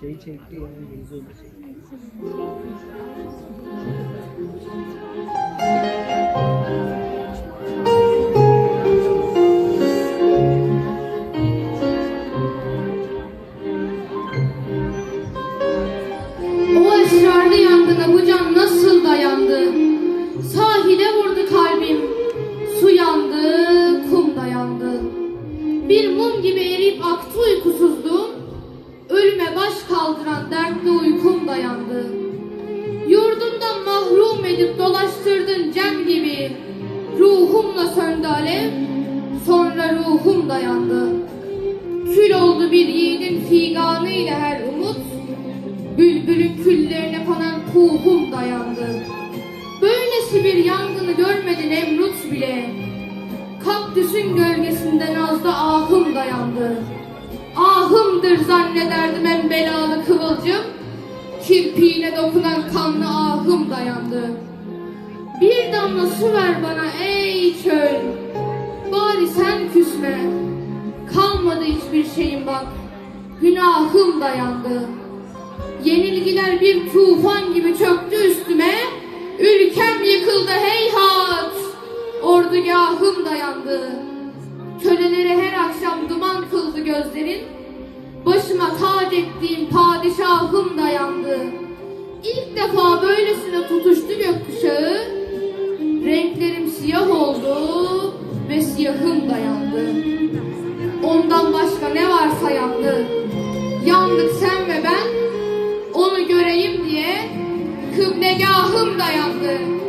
Şey çekti yani gözü O esrarlı yangına bu can nasıl dayandı? Sahile vurdu kalbim, su yandı, kum da yandı. Bir mum gibi eriyip aktı uykusuzluğum, ölüme baş kaldıran dertli uykum da yandı. Yurdumdan mahrum edip dolaştırdın cem gibi, ruhumla söndü alev, sonra ruhum da yandı. Kül oldu bir yiğidin figanıyla her umut, Bülbülün küllerine konan kuhum dayandı. Böylesi bir yangını görmedi Nemrut bile. Kaktüsün gölgesinden azda ahım dayandı. Ahımdır zannederdim en belalı kıvılcım. Kirpiğine dokunan kanlı ahım dayandı. Bir damla su ver bana ey çöl. Bari sen küsme. Kalmadı hiçbir şeyim bak. Günahım dayandı. Yenilgiler bir tufan gibi çöktü üstüme. Ülkem yıkıldı heyhat. Ordugahım dayandı. Kıldı gözlerin. Başıma tac ettiğim padişahım dayandı. İlk defa böylesine tutuştu gökkuşağı. Renklerim siyah oldu ve siyahım dayandı. Ondan başka ne varsa yandı. Yandık sen ve ben, onu göreyim diye kıblegahım dayandı.